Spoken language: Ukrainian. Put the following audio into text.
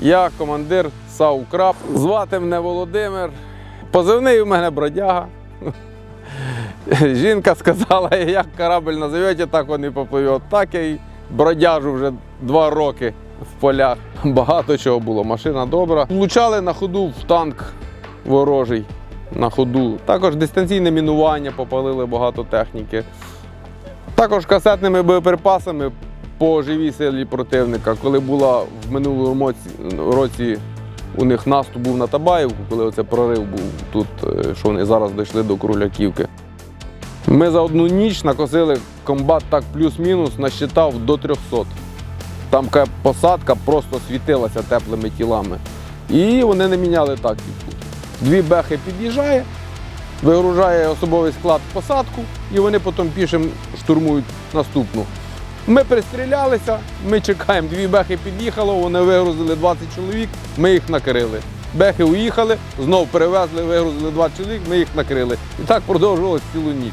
Я командир САУ Краб. Звати мене Володимир. Позивний у мене бродяга. Жінка сказала, як корабль назовете, так він і попливе. Так я й бродяжу вже два роки в полях. Багато чого було. Машина добра. Влучали на ходу в танк ворожий. На ходу. Також дистанційне мінування, попалили багато техніки. Також касетними боєприпасами по живій силі противника. Коли була в минулому році, у них наступ був на Табаївку, коли оце прорив був тут, е, що вони зараз дійшли до Кругляківки. Ми за одну ніч накосили комбат так плюс-мінус, насчитав до 300. Там посадка просто світилася теплими тілами. І вони не міняли тактику. Дві бехи під'їжджає, вигружає особовий склад в посадку, і вони потім пішим штурмують наступну. Ми пристрілялися, ми чекаємо, дві бехи під'їхало, вони вигрузили 20 чоловік, ми їх накрили. Бехи уїхали, знов перевезли, вигрузили 20 чоловік, ми їх накрили. І так продовжувалося цілу ніч.